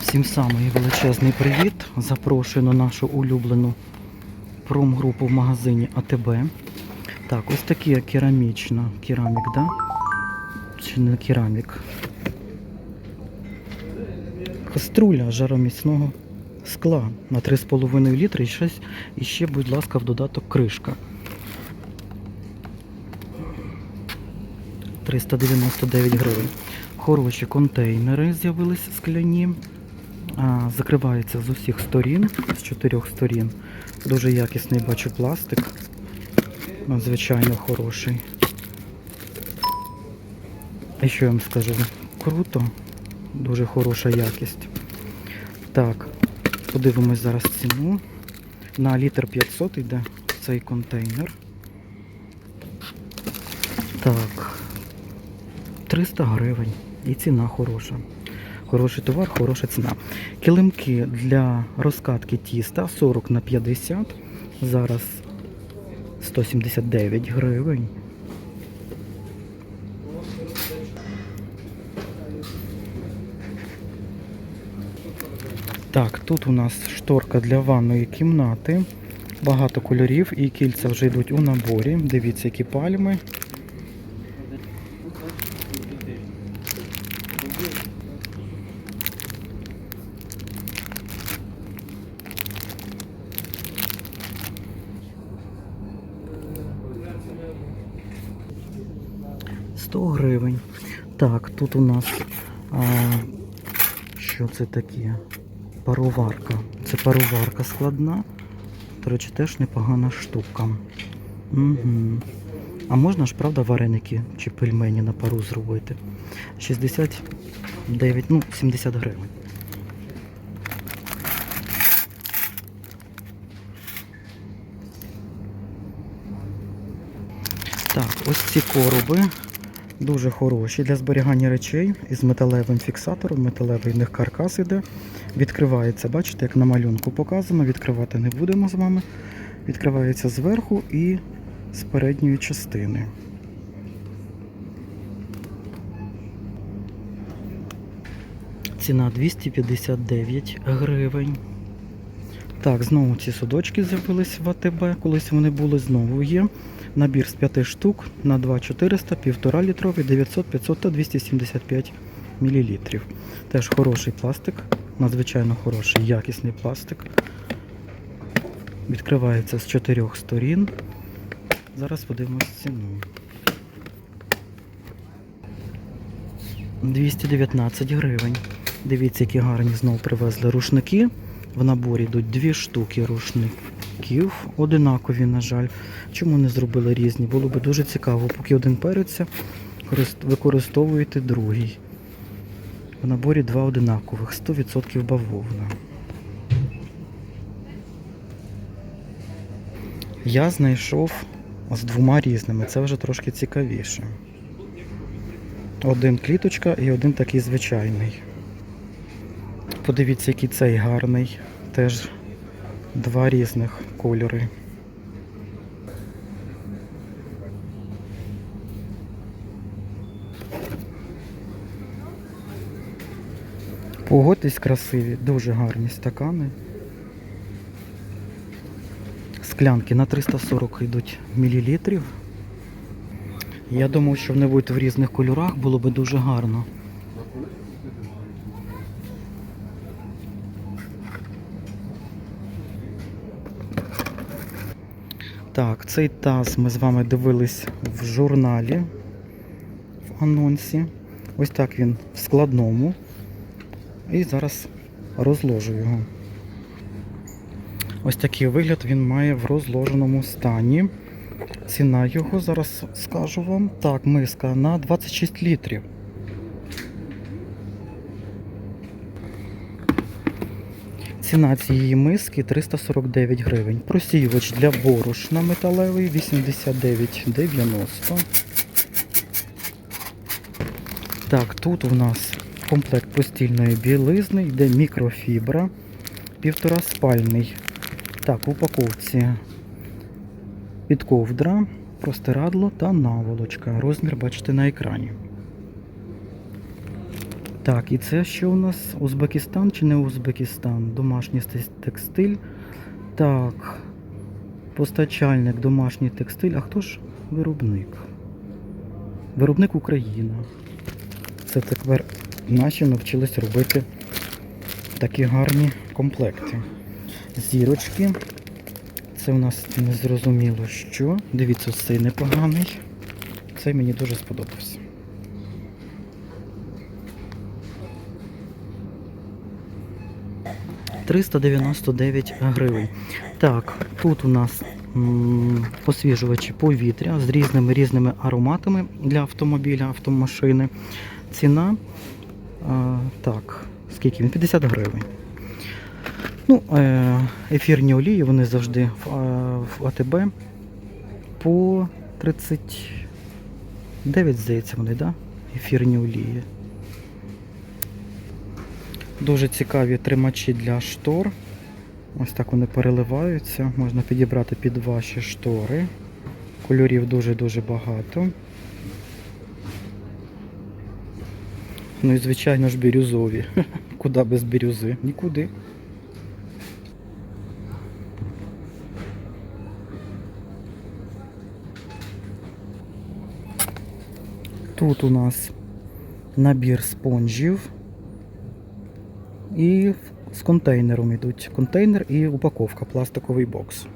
Всім самий величезний привіт. Запрошую на нашу улюблену промгрупу в магазині АТБ. Так, ось такі керамічна. Керамік, да? Чи не керамік? Каструля жароміцного скла на 3,5 літри і ще, і ще, будь ласка, в додаток кришка. 399 гривень. Хороші контейнери з'явились скляні. Закривається з усіх сторін, з чотирьох сторін. Дуже якісний бачу пластик. Надзвичайно хороший. І що я вам скажу? Круто, дуже хороша якість. Так, подивимось зараз ціну. На літр 500 йде цей контейнер. Так, 300 гривень. І ціна хороша. Хороший товар, хороша ціна. Килимки для розкатки тіста 40 на 50. Зараз 179 гривень. Так, тут у нас шторка для ванної кімнати. Багато кольорів і кільця вже йдуть у наборі. Дивіться, які пальми. – 100 гривень. Так, тут у нас а, що це таке? Пароварка. Це пароварка складна. До речі, теж непогана штука. Угу. А можна ж, правда, вареники чи пельмені на пару зробити? 69, ну, 70 гривень. Так, ось ці короби дуже хороші для зберігання речей із металевим фіксатором. Металевий в них каркас іде. Відкривається, бачите, як на малюнку показано. Відкривати не будемо з вами. Відкривається зверху і з передньої частини. Ціна 259 гривень. Так, знову ці судочки з'явились в АТБ, колись вони були, знову є. Набір з 5 штук на 2,400, 1,5 літровий, 900, 500 та 275 мл. Теж хороший пластик, надзвичайно хороший, якісний пластик. Відкривається з чотирьох сторін. Зараз подивимось ціну. 219 гривень. Дивіться, які гарні знову привезли рушники. В наборі йдуть дві штуки рушників, одинакові, на жаль. Чому не зробили різні? Було би дуже цікаво, поки один переться, використовуєте другий. В наборі два одинакових, 100% бавовна. Я знайшов з двома різними, це вже трошки цікавіше. Один кліточка і один такий звичайний. Подивіться, який цей гарний. Теж два різних кольори. Погодьтесь красиві, дуже гарні стакани. Склянки на 340 йдуть мілілітрів. Я думав, що вони будуть в різних кольорах, було би дуже гарно. Так, цей таз ми з вами дивились в журналі в анонсі. Ось так він в складному. І зараз розложу його. Ось такий вигляд він має в розложеному стані. Ціна його, зараз скажу вам. Так, миска на 26 літрів. Ціна цієї миски 349 гривень. Просіювач для борошна металевий 89,90. Так, тут у нас комплект постільної білизни, йде мікрофібра, півтора спальний. Так, в упаковці підковдра, простирадло та наволочка. Розмір бачите на екрані. Так, і це що у нас? Узбекистан чи не Узбекистан? Домашній текстиль. Так. Постачальник, домашній текстиль. А хто ж виробник? Виробник Україна. Це тепер наші навчились робити такі гарні комплекти. Зірочки. Це у нас незрозуміло що. Дивіться, цей непоганий. Цей мені дуже сподобався. «399 гривень. Так, тут у нас освіжувачі повітря з різними різними ароматами для автомобіля, автомашини. Ціна а, так, скільки він? 50 гривень. Ну, е, ефірні олії вони завжди в, в АТБ по 39, здається, вони, да? Ефірні олії. Дуже цікаві тримачі для штор. Ось так вони переливаються. Можна підібрати під ваші штори. Кольорів дуже-дуже багато. Ну і звичайно ж бірюзові. Куди без бірюзи? Нікуди. Тут у нас набір спонжів. І з контейнером йдуть. Контейнер і упаковка, пластиковий бокс.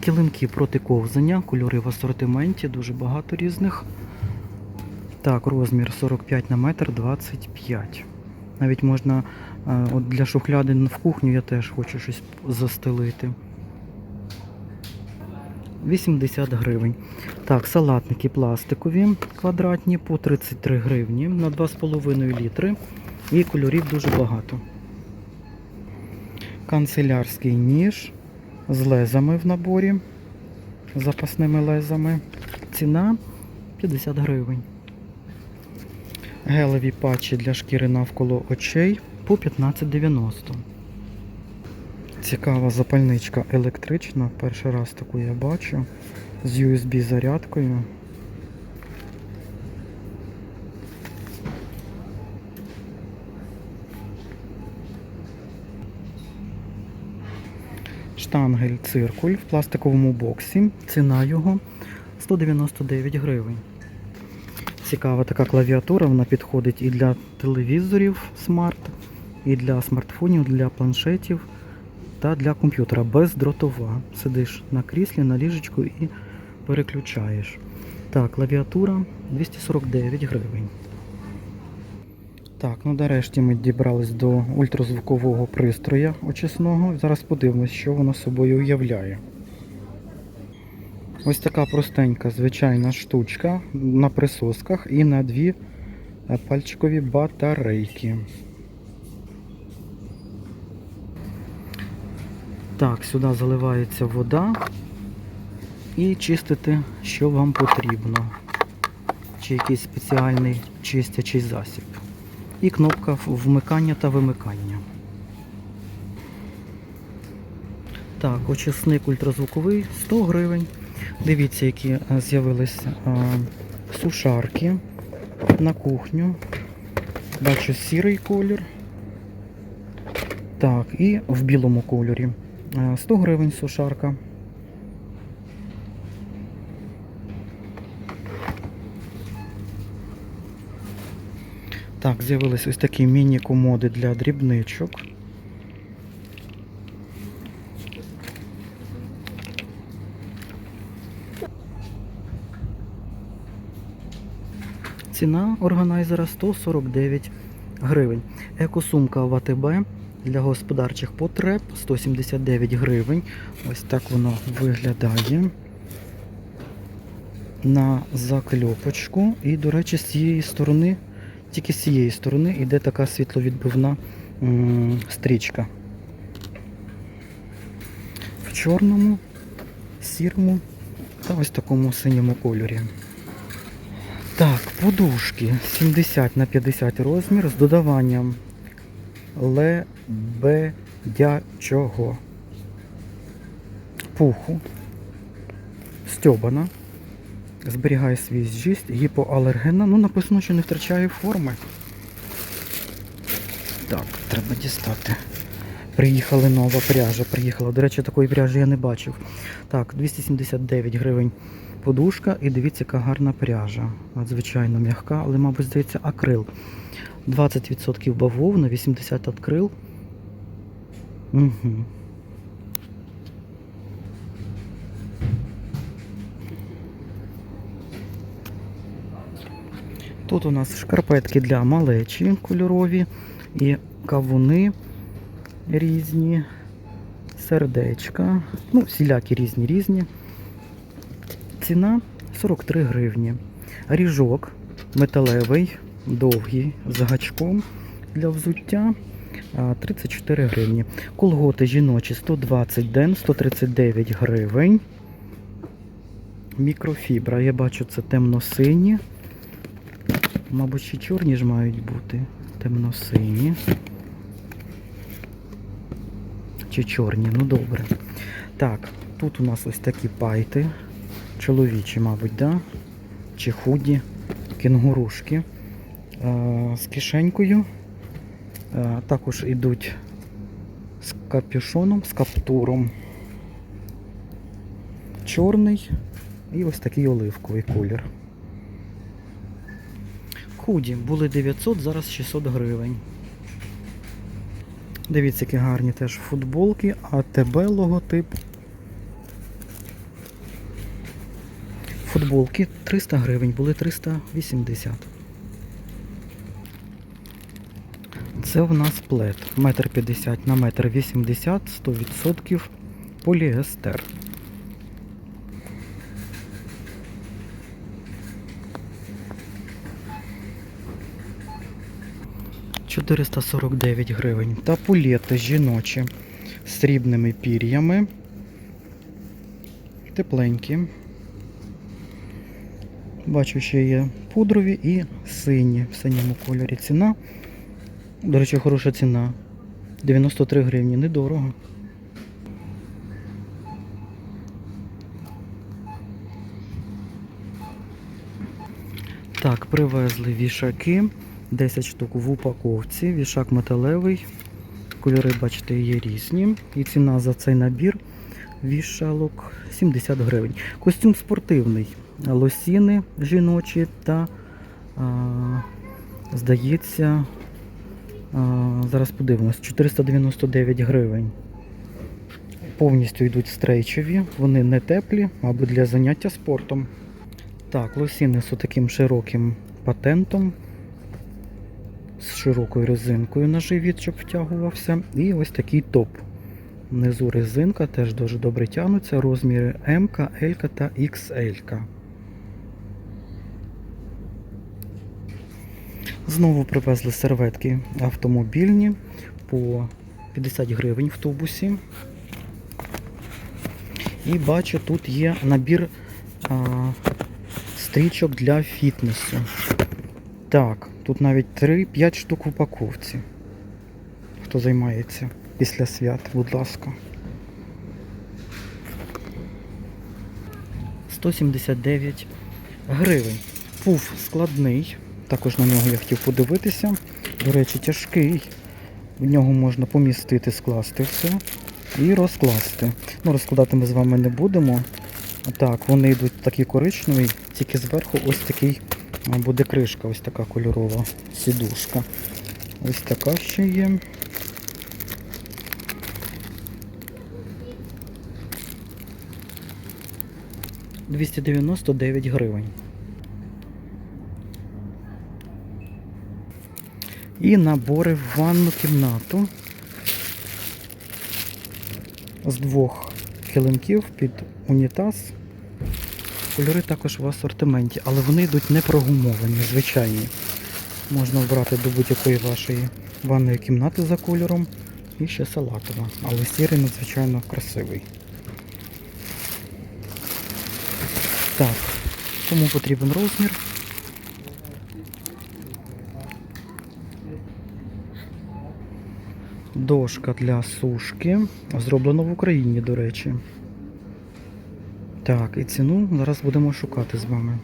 Килимки проти ковзання, кольори в асортименті, дуже багато різних. Так, розмір 45 на метр 25. Навіть можна е, от для шухлядин в кухню я теж хочу щось застелити. 80 гривень. Так, салатники пластикові квадратні по 33 гривні на 2,5 літри. І кольорів дуже багато. Канцелярський ніж з лезами в наборі, запасними лезами. Ціна 50 гривень. Гелеві патчі для шкіри навколо очей по 15,90. Цікава запальничка електрична. Перший раз таку я бачу. З USB зарядкою. Штангель циркуль в пластиковому боксі. Ціна його 199 гривень. Цікава така клавіатура, вона підходить і для телевізорів смарт, і для смартфонів, для планшетів та для комп'ютера бездротова. Сидиш на кріслі, на ліжечку і переключаєш. Так, клавіатура 249 гривень. Так, ну нарешті ми дібрались до ультразвукового пристроя очисного. Зараз подивимось, що воно собою уявляє. Ось така простенька звичайна штучка на присосках і на дві пальчикові батарейки. Так, сюди заливається вода і чистити, що вам потрібно. Чи якийсь спеціальний чистячий засіб. І кнопка вмикання та вимикання. Так, очисник ультразвуковий 100 гривень. Дивіться, які е, з'явилися е, сушарки на кухню. Бачу сірий колір. Так, і в білому кольорі. Е, 100 гривень сушарка. Так, з'явились ось такі міні-комоди для дрібничок. Ціна органайзера 149 гривень. Екосумка в АТБ для господарчих потреб 179 гривень. Ось так воно виглядає. На закльопочку. І, до речі, з цієї сторони, тільки з цієї сторони йде така світловідбивна стрічка. В чорному, сірому та ось такому синьому кольорі. Так, подушки 70 на 50 розмір з додаванням лебедячого пуху. Стьобана. Зберігає свій зжість, гіпоалергенна. Ну, написано, що не втрачає форми. Так, треба дістати. Приїхала нова пряжа. Приїхала. До речі, такої пряжі я не бачив. Так, 279 гривень подушка. І дивіться, яка гарна пряжа. Надзвичайно м'яка, але, мабуть, здається, акрил. 20% бавовна, 80 акрил. Угу. Тут у нас шкарпетки для малечі кольорові і кавуни різні, сердечка, ну, всілякі різні різні. Ціна 43 гривні. Ріжок металевий, довгий, з гачком для взуття 34 гривні. Колготи жіночі 120 ден, 139 гривень. Мікрофібра, я бачу, це темно-сині. Мабуть, ще чорні ж мають бути. Темно-сині. Чи чорні, ну добре. Так, тут у нас ось такі пайти. Чоловічі, мабуть, да? Чи худі, кінгурушки. А, з кишенькою. Також йдуть з капюшоном, з каптуром. Чорний і ось такий оливковий колір. Худі були 900, зараз 600 гривень. Дивіться, які гарні теж футболки, АТБ логотип. Футболки 300 гривень, були 380. Це в нас плед. Метр 50 на метр 80, 100% поліестер. – 449 гривень. Та пулети жіночі з срібними пір'ями. Тепленькі. Бачу, ще є пудрові і сині в синьому кольорі. Ціна. До речі, хороша ціна. 93 гривні, недорого. Так, привезли вішаки. 10 штук в упаковці. Вішак металевий. Кольори, бачите, є різні. І ціна за цей набір вішалок 70 гривень. Костюм спортивний. Лосіни жіночі та, а, здається, зараз подивимось, 499 гривень. Повністю йдуть стрейчеві, вони не теплі, мабуть, для заняття спортом. Так, лосіни з таким широким патентом, з широкою резинкою на живіт, щоб втягувався. І ось такий топ. Внизу резинка теж дуже добре тягнуться. Розміри М, Л та XL. Знову привезли серветки автомобільні по 50 гривень в тубусі. І бачу, тут є набір а, стрічок для фітнесу. Так, тут навіть 3-5 штук в упаковці. Хто займається після свят, будь ласка. 179 гривень. Пуф складний. Також на нього я хотів подивитися. До речі, тяжкий. В нього можна помістити, скласти все і розкласти. Ну, розкладати ми з вами не будемо. Так, вони йдуть такі коричневі, тільки зверху ось такий буде кришка, ось така кольорова сідушка. Ось така ще є. Двісті дев'яносто дев'ять гривень. І набори в ванну кімнату з двох килимків під унітаз. Кольори також в асортименті, але вони йдуть не прогумовані, звичайні. Можна обрати до будь-якої вашої ванної кімнати за кольором. І ще салатова. Але сірий надзвичайно красивий. Так, кому потрібен розмір? Дошка для сушки. Зроблено в Україні, до речі. Так, і ціну зараз будемо шукати з вами.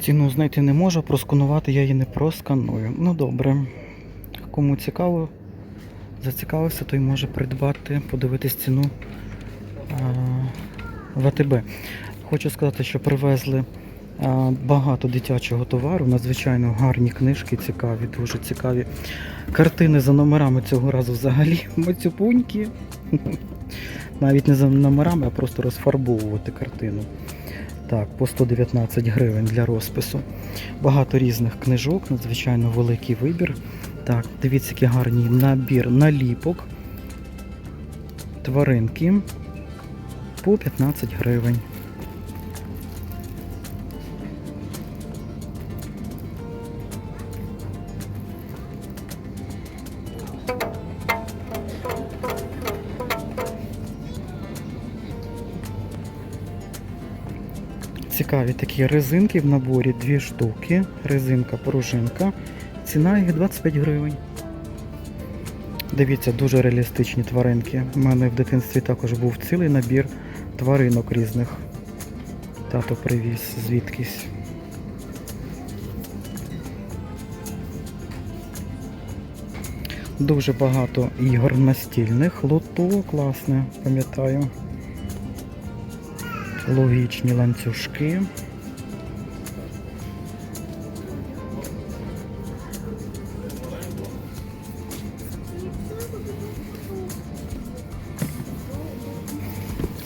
Ціну знайти не можу, просканувати я її не просканую. Ну добре. Кому цікаво, зацікавився, той може придбати, подивитись ціну а, в. Хочу сказати, що привезли багато дитячого товару, надзвичайно гарні книжки, цікаві, дуже цікаві. Картини за номерами цього разу взагалі мацюпуньки. Навіть не за номерами, а просто розфарбовувати картину. Так, по 119 гривень для розпису. Багато різних книжок, надзвичайно великий вибір. Так, дивіться, який гарний набір наліпок. Тваринки по 15 гривень. Цікаві такі резинки в наборі, дві штуки. Резинка, пружинка. Ціна їх 25 гривень. Дивіться, дуже реалістичні тваринки. У мене в дитинстві також був цілий набір тваринок різних. Тато привіз звідкись. Дуже багато ігор настільних. Лото класне, пам'ятаю. Логічні ланцюжки.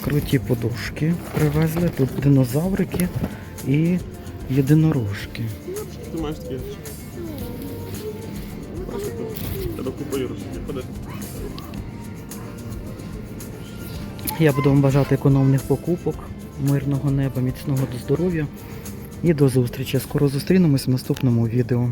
Круті подушки привезли. Тут динозаврики і єдинорожки. Ти маєш? Тебе купа ходи. Я буду вам бажати економних покупок, мирного неба, міцного до здоров'я і до зустрічі. Скоро зустрінемось в наступному відео.